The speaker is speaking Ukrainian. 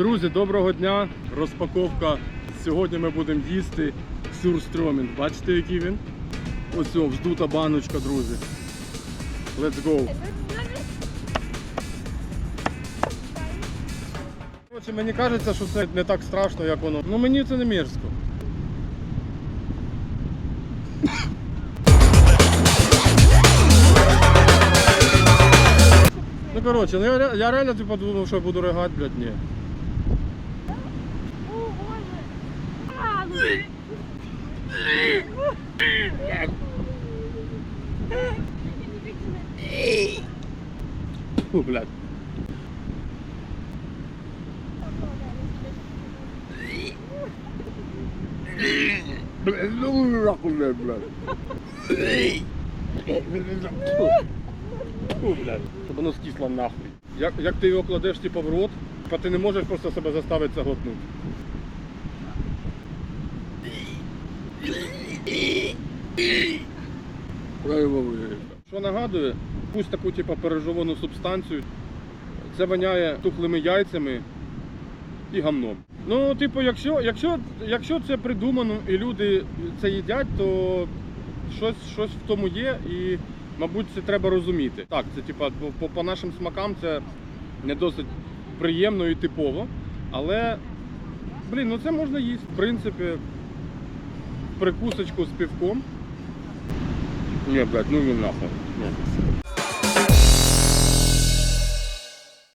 Друзі, доброго дня! Розпаковка. Сьогодні ми будемо їсти сюрстрьомінг. Бачите, який він? Ось о, вздута баночка, друзі. Let's go! Коротше, мені кажеться, що це не так страшно, як воно. Ну мені це не мерзко. Ну коротше, ну я, я реально типу думав, що я буду ригати, блядь, ні. Фу, блядь. Ну нахуй, блядь, воно скисло нахуй. Як, ти його кладеш типу, в рот, то ти не можеш просто себе заставити це глотнути. Що нагадує, якусь таку типу, пережовану субстанцію. Це воняє тухлими яйцями і гамном. Ну, типу, якщо, якщо, якщо це придумано і люди це їдять, то щось, щось в тому є і, мабуть, це треба розуміти. Так, це типа по, по, по нашим смакам це не досить приємно і типово. Але, блін, ну це можна їсти. В принципі, прикусочку з півком. Ні, блядь, ну не нахуй. Ні.